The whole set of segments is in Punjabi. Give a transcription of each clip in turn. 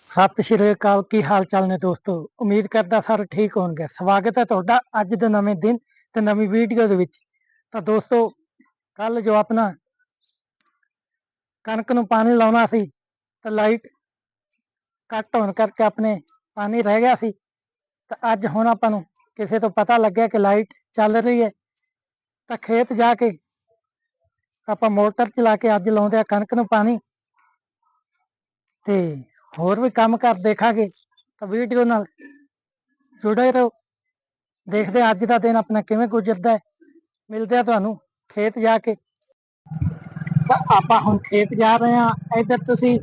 ਸਤਿ ਸ਼੍ਰੀ ਅਕਾਲ, ਕੀ ਹਾਲ ਚਾਲ ਨੇ ਦੋਸਤੋ? ਉਮੀਦ ਕਰਦਾ ਸਾਰੇ ਠੀਕ ਹੋਣਗੇ। ਸਵਾਗਤ ਹੈ ਤੁਹਾਡਾ ਅੱਜ ਦੇ ਨਵੇਂ ਦਿਨ ਤੇ ਨਵੀਂ ਵੀਡੀਓ ਦੇ ਵਿੱਚ। ਤਾਂ ਦੋਸਤੋ, ਕੱਲ ਜੋ ਆਪਣਾ ਕਣਕ ਨੂੰ ਪਾਣੀ ਲਾਉਣਾ ਸੀ, ਤਾਂ ਲਾਈਟ ਕੱਟ ਹੋਣ ਕਰਕੇ ਆਪਣੇ ਪਾਣੀ ਰਹਿ ਗਿਆ ਸੀ। ਤਾਂ ਅੱਜ ਹੁਣ ਆਪਾਂ ਨੂੰ ਕਿਸੇ ਤੋਂ ਪਤਾ ਲੱਗਿਆ ਕਿ ਲਾਈਟ ਚੱਲ ਰਹੀ ਹੈ। ਤਾਂ ਖੇਤ ਜਾ ਕੇ ਆਪਾਂ ਮੋਟਰ ਚਲਾ ਕੇ ਅੱਜ ਲਾਉਂਦੇ ਆ ਕਣਕ ਨੂੰ ਪਾਣੀ। ਤੇ ਹੋਰ ਵੀ ਕੰਮ ਕਰ ਦੇਖਾਂਗੇ, ਤਾਂ ਵੀਡੀਓ ਨਾਲ ਜੁੜੇ ਰਹੋ। ਦੇਖਦੇ ਅੱਜ ਦਾ ਦਿਨ ਆਪਣਾ ਕਿਵੇਂ ਗੁਜ਼ਰਦਾ ਹੈ। ਮਿਲਦੇ ਆ ਤੁਹਾਨੂੰ ਖੇਤ ਜਾ ਕੇ। ਆਪਾਂ ਹੁਣ ਖੇਤ ਜਾ ਰਹੇ ਹਾਂ। ਇੱਧਰ ਤੁਸੀਂ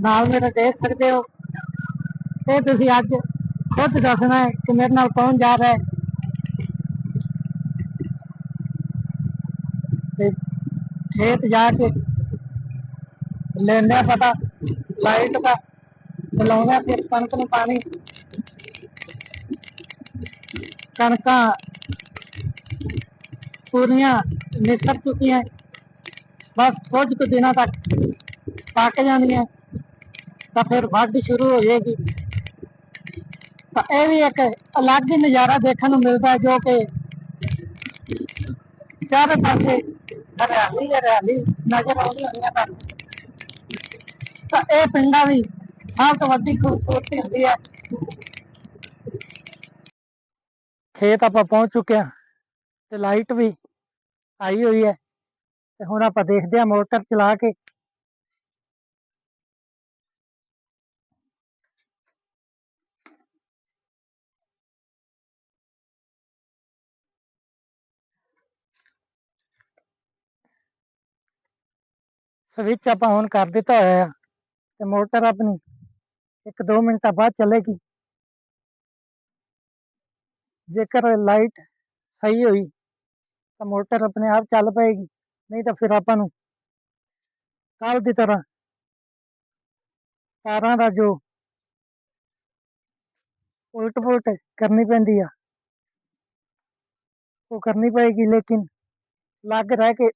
ਨਾਲ ਮੇਰੇ ਦੇਖ ਸਕਦੇ ਹੋ। ਇਹ ਤੁਸੀਂ ਅੱਜ ਖੁਦ ਦੱਸਣਾ ਹੈ ਕਿ ਮੇਰੇ ਨਾਲ ਕੌਣ ਜਾ ਰਿਹਾ ਹੈ। ਤੇ ਖੇਤ ਜਾ ਕੇ ਲੈਂਦਾ ਪਤਾ ਲਾਈਟ ਦਾ ਲਾਉਂਦਾ ਫਿਰ ਕਣਕ ਨੂੰ ਪਾਣੀ। ਕਣਕਾਂ ਪੂਰੀਆਂ ਨਿਸਰ ਚੁੱਕੀਆਂ। ਬਸ ਕੁਝ ਕੁ ਦਿਨਾਂ ਤੱਕ ਪੱਕ ਜਾਣੀਆਂ ਤਾਂ ਫਿਰ ਵਾਢੀ ਸ਼ੁਰੂ ਹੋ ਜਾਏਗੀ। ਤਾਂ ਇਹ ਵੀ ਇੱਕ ਅਲੱਗ ਹੀ ਨਜ਼ਾਰਾ ਦੇਖਣ ਨੂੰ ਮਿਲਦਾ ਜੋ ਕਿ ਚਾਰੇ ਪਾਸੇ ਹਰਿਆਲੀ ਹਰਿਆਲੀ ਨਜ਼ਰ ਆਉਂਦੀ ਹੁੰਦੀਆਂ ਤੁਹਾਨੂੰ ਤਾਂ ਇਹ ਪਿੰਡਾਂ ਦੀ ਸਭ ਤੋਂ ਵੱਡੀ ਖੂਬਸੂਰਤੀ ਹੁੰਦੀ ਹੈ। ਖੇਤ ਆਪਾਂ ਪਹੁੰਚ ਚੁੱਕੇ ਹਾਂ ਤੇ ਲਾਈਟ ਵੀ ਆਈ ਹੋਈ ਹੈ ਤੇ ਹੁਣ ਆਪਾਂ ਦੇਖਦੇ ਹਾਂ ਮੋਟਰ ਚਲਾ ਕੇ। ਸਵਿਚ ਆਪਾਂ ਔਨ ਕਰ ਦਿੱਤਾ ਹੋਇਆ ਆ ਤੇ ਮੋਟਰ ਆਪਣੀ ਇੱਕ ਦੋ ਮਿੰਟਾਂ ਬਾਅਦ ਚੱਲੇਗੀ ਜੇਕਰ ਲਾਈਟ ਸਹੀ ਹੋਈ ਤਾਂ ਮੋਟਰ ਆਪਣੇ ਆਪ ਚੱਲ ਪਏਗੀ ਨਹੀਂ ਤਾਂ ਫਿਰ ਆਪਾਂ ਨੂੰ ਕੱਲ ਦੀ ਤਰ੍ਹਾਂ ਤਾਰਾਂ ਦਾ ਜੋ ਉਲਟ ਪੁਲਟ ਕਰਨੀ ਪੈਂਦੀ ਆ ਉਹ ਕਰਨੀ ਪਏਗੀ ਲੇਕਿਨ ਲੱਗ ਰਹਿ ਕੇ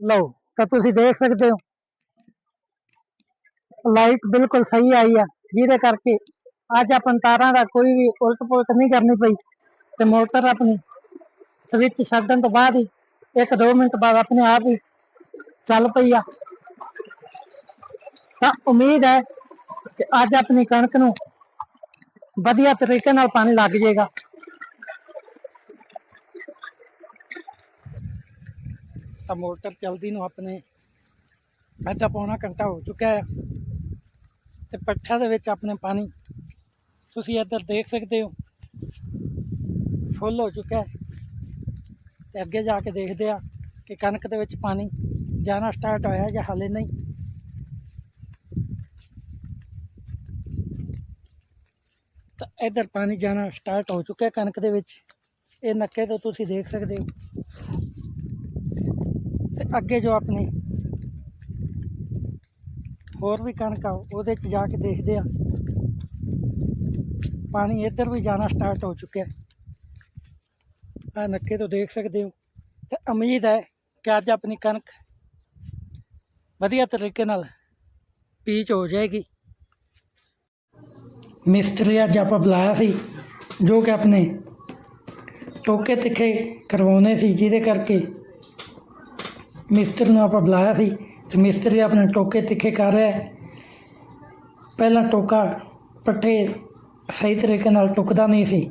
ਲਓ ਤਾਂ ਤੁਸੀਂ ਦੇਖ ਸਕਦੇ ਹੋ। ਲਾਈਟ ਬਿਲਕੁਲ ਸਹੀ ਆਈ ਆ, ਜਿਹਦੇ ਕਰਕੇ ਅੱਜ ਆਪਾਂ ਤਾਰਾਂ ਦਾ ਕੋਈ ਵੀ ਉਲਟ ਪੁਲਟ ਨਹੀਂ ਕਰਨੀ ਪਈ ਤੇ ਮੋਟਰ ਆਪਣੀ ਸਵਿਚ ਛੱਡਣ ਤੋਂ ਬਾਅਦ ਹੀ ਇੱਕ ਦੋ ਮਿੰਟ ਬਾਅਦ ਆਪਣੇ ਆਪ ਹੀ ਚੱਲ ਪਈ ਆ। ਤਾਂ ਉਮੀਦ ਹੈ ਕਿ ਅੱਜ ਆਪਣੀ ਕਣਕ ਨੂੰ ਵਧੀਆ ਤਰੀਕੇ ਨਾਲ ਪਾਣੀ ਲੱਗ ਜਾਏਗਾ। ਤਾਂ ਮੋਟਰ ਚਲਦੀ ਨੂੰ ਆਪਣੇ ਅੱਧਾ ਪੌਣਾ ਘੰਟਾ ਹੋ ਚੁੱਕਾ ਹੈ ਤੇ ਪੱਠਿਆਂ ਦੇ ਵਿੱਚ ਆਪਣੇ ਪਾਣੀ ਤੁਸੀਂ ਇੱਧਰ ਦੇਖ ਸਕਦੇ ਹੋ, ਫੁੱਲ ਹੋ ਚੁੱਕਾ ਹੈ ਤੇ ਅੱਗੇ ਜਾ ਕੇ ਦੇਖਦੇ ਆ ਕਿ ਕਣਕ ਦੇ ਵਿੱਚ ਪਾਣੀ ਜਾਣਾ ਸਟਾਰਟ ਹੋਇਆ ਜਾਂ ਹਾਲੇ ਨਹੀਂ। ਤਾਂ ਇੱਧਰ ਪਾਣੀ ਜਾਣਾ ਸਟਾਰਟ ਹੋ ਚੁੱਕਿਆ ਕਣਕ ਦੇ ਵਿੱਚ। ਇਹ ਨੱਕੇ ਤੋਂ ਤੁਸੀਂ ਦੇਖ ਸਕਦੇ ਹੋ। ਤੇ ਅੱਗੇ ਜੋ ਆਪਣੀ ਹੋਰ ਵੀ ਕਣਕ ਆ, ਉਹਦੇ 'ਚ ਜਾ ਕੇ ਦੇਖਦੇ ਆ। ਪਾਣੀ ਇੱਧਰ ਵੀ ਜਾਣਾ ਸਟਾਰਟ ਹੋ ਚੁੱਕਿਆ। ਆ ਨੱਕੇ ਤੋਂ ਦੇਖ ਸਕਦੇ ਹੋ। ਤੇ ਉਮੀਦ ਹੈ ਕਿ ਅੱਜ ਆਪਣੀ ਕਣਕ ਵਧੀਆ ਤਰੀਕੇ ਨਾਲ ਪੀਚ ਹੋ ਜਾਏਗੀ। ਮਿਸਤਰੀ ਅੱਜ ਆਪਾਂ ਬੁਲਾਇਆ ਸੀ, ਜੋ ਕਿ ਆਪਣੇ ਟੋਕੇ ਤਿੱਖੇ ਕਰਵਾਉਣੇ ਸੀ, ਜਿਹਦੇ ਕਰਕੇ ਮਿਸਤਰੀ ਨੂੰ ਆਪਾਂ ਬੁਲਾਇਆ ਸੀ ਤੇ ਮਿਸਤਰੀ ਆਪਣੇ ਟੋਕੇ ਤਿੱਖੇ ਕਰ ਰਿਹਾ ਹੈ। ਪਹਿਲਾਂ ਟੋਕਾ ਪੱਠੇ ਸਹੀ ਤਰੀਕੇ ਨਾਲ ਟੁਕਦਾ ਨਹੀਂ ਸੀ।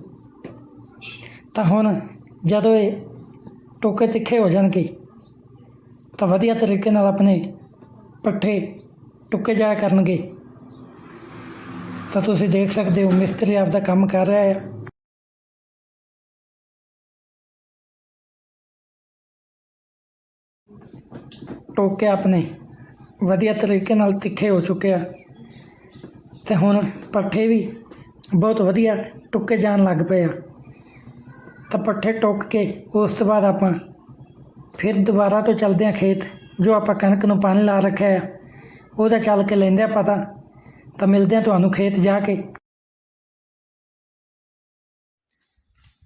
ਤਾਂ ਹੁਣ ਜਦੋਂ ਇਹ ਟੋਕੇ ਤਿੱਖੇ ਹੋ ਜਾਣਗੇ, ਤਾਂ ਵਧੀਆ ਤਰੀਕੇ ਨਾਲ ਆਪਣੇ ਪੱਠੇ ਟੁੱਕੇ ਜਾਇਆ ਕਰਨਗੇ। ਤਾਂ ਤੁਸੀਂ ਦੇਖ ਸਕਦੇ ਹੋ ਮਿਸਤਰੀ ਆਪਦਾ ਕੰਮ ਕਰ ਰਿਹਾ ਹੈ। ਟੋਕੇ ਆਪਣੇ। ਵਧੀਆ ਤਰੀਕੇ ਨਾਲ ਤਿੱਖੇ ਹੋ ਚੁੱਕੇ ਆ। ਤੇ ਹੁਣ ਪੱਠੇ ਵੀ ਬਹੁਤ ਵਧੀਆ ਟੁੱਕੇ ਜਾਣ ਲੱਗ ਪਏ ਆ। ਤਾਂ ਪੱਠੇ ਟੁੱਕ ਕੇ ਉਸ ਤੋਂ ਬਾਅਦ ਆਪਾਂ ਫਿਰ ਦੁਬਾਰਾ ਤੋਂ ਚੱਲਦੇ ਆ ਖੇਤ, ਜੋ ਆਪਾਂ ਕਣਕ ਨੂੰ ਪਾਣੀ ਲਾ ਰੱਖਿਆ ਆ। ਉਹਦਾ ਚੱਲ ਕੇ ਲੈਂਦੇ ਆ ਪਤਾ। ਤਾਂ ਮਿਲਦੇ ਆ ਤੁਹਾਨੂੰ ਖੇਤ ਜਾ ਕੇ।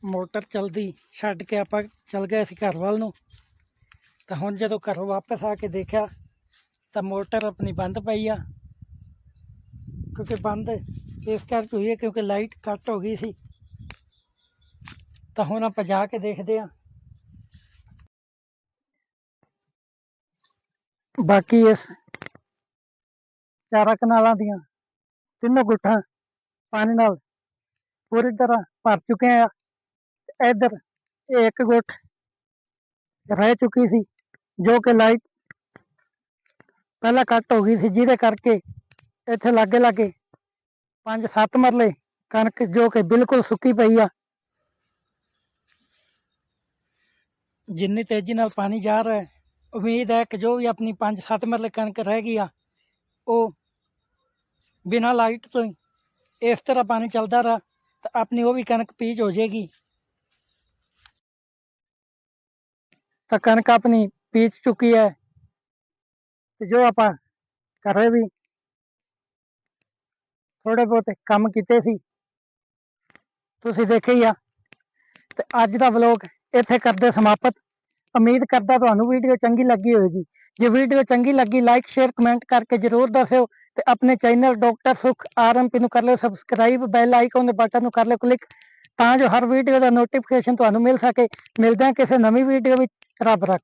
ਮੋਟਰ ਚਲਦੀ ਛੱਡ ਕੇ ਆਪਾਂ ਚੱਲ ਗਏ ਸੀ ਘਰ ਵੱਲ ਨੂੰ। ਤਾਂ ਹੁਣ ਜਦੋਂ ਘਰੋਂ ਵਾਪਸ ਆ ਕੇ ਦੇਖਿਆ, ਤਾਂ ਮੋਟਰ ਆਪਣੀ ਬੰਦ ਪਈ ਆ। ਕਿਉਂਕਿ ਬੰਦ ਇਸ ਕਰਕੇ ਹੋਈ ਹੈ ਕਿਉਂਕਿ ਲਾਈਟ ਕੱਟ ਹੋ ਗਈ ਸੀ। ਤਾਂ ਹੁਣ ਆਪਾਂ ਜਾ ਕੇ ਦੇਖਦੇ ਆ। ਬਾਕੀ ਇਸ ਚਾਰਾਂ ਕਨਾਲਾਂ ਦੀਆਂ ਤਿੰਨੋਂ ਗੁੱਠਾਂ ਪਾਣੀ ਨਾਲ ਪੂਰੀ ਤਰ੍ਹਾਂ ਭਰ ਚੁੱਕੇ ਆ। ਤੇ ਇੱਧਰ ਇਹ ਇੱਕ ਗੁੱਠ ਰਹਿ ਚੁੱਕੀ ਸੀ। ਜੋ ਕਿ ਲਾਈਟ ਪਹਿਲਾਂ ਕੱਟ ਹੋ ਗਈ ਸੀ, ਜਿਹਦੇ ਕਰਕੇ ਇੱਥੇ ਲਾਗੇ ਲਾਗੇ ਪੰਜ ਸੱਤ ਮਰਲੇ ਕਣਕ ਜੋ ਕਿ ਬਿਲਕੁਲ ਸੁੱਕੀ ਪਈ ਆ। ਜਿੰਨੀ ਤੇਜ਼ੀ ਨਾਲ ਪਾਣੀ ਜਾ ਰਿਹਾ ਹੈ, ਉਮੀਦ ਹੈ ਕਿ ਜੋ ਵੀ ਆਪਣੀ ਪੰਜ ਸੱਤ ਮਰਲੇ ਕਣਕ ਰਹਿ ਗਈ ਆ, ਉਹ ਬਿਨਾਂ ਲਾਈਟ ਤੋਂ ਹੀ ਇਸ ਤਰ੍ਹਾਂ ਪਾਣੀ ਚੱਲਦਾ ਰਹਾ ਤਾਂ ਆਪਣੀ ਉਹ ਵੀ ਕਣਕ ਪੀਜ ਹੋ ਜਾਏਗੀ। ਤਾਂ ਕਣਕ ਆਪਣੀ ਪੀਚ ਚੁੱਕੀ ਹੈ। ਤੇ ਜੋ ਆਪਾਂ ਘਰੇ ਵੀ ਥੋੜੇ ਬਹੁਤ ਕੰਮ ਕੀਤੇ ਸੀ, ਤੁਸੀਂ ਦੇਖਿਆ ਹੀ ਆ। ਤੇ ਅੱਜ ਦਾ ਵਲੋਗ ਇੱਥੇ ਕਰਦੇ ਸਮਾਪਤ। ਉਮੀਦ ਕਰਦਾ ਤੁਹਾਨੂੰ ਵੀਡੀਓ ਚੰਗੀ ਲੱਗੀ ਹੋਵੇਗੀ। ਜੇ ਵੀਡੀਓ ਚੰਗੀ ਲੱਗੀ ਲਾਈਕ ਸ਼ੇਅਰ ਕਮੈਂਟ ਕਰਕੇ ਜਰੂਰ ਦੱਸਿਓ ਤੇ ਆਪਣੇ ਚੈਨਲ ਡਾਕਟਰ ਸੁਖ ਆਰਐਮਪੀ ਨੂੰ ਕਰ ਲਿਓ। ਸਬਸਕ੍ਰਾਈਬ ਬੈਲ ਆਈਕਨ ਦੇ ਬਟਨ ਨੂੰ ਕਰ ਲਿਓ ਕਲਿੱਕ ਤਾਂ ਜੋ ਹਰ ਵੀਡੀਓ ਦਾ ਨੋਟੀਫਿਕੇਸ਼ਨ ਤੁਹਾਨੂੰ ਮਿਲ ਸਕੇ। ਮਿਲਦੇ ਹਾਂ ਕਿਸੇ ਨਵੀਂ ਵੀਡੀਓ ਵਿੱਚ। ਰੱਬ ਰੱਖ।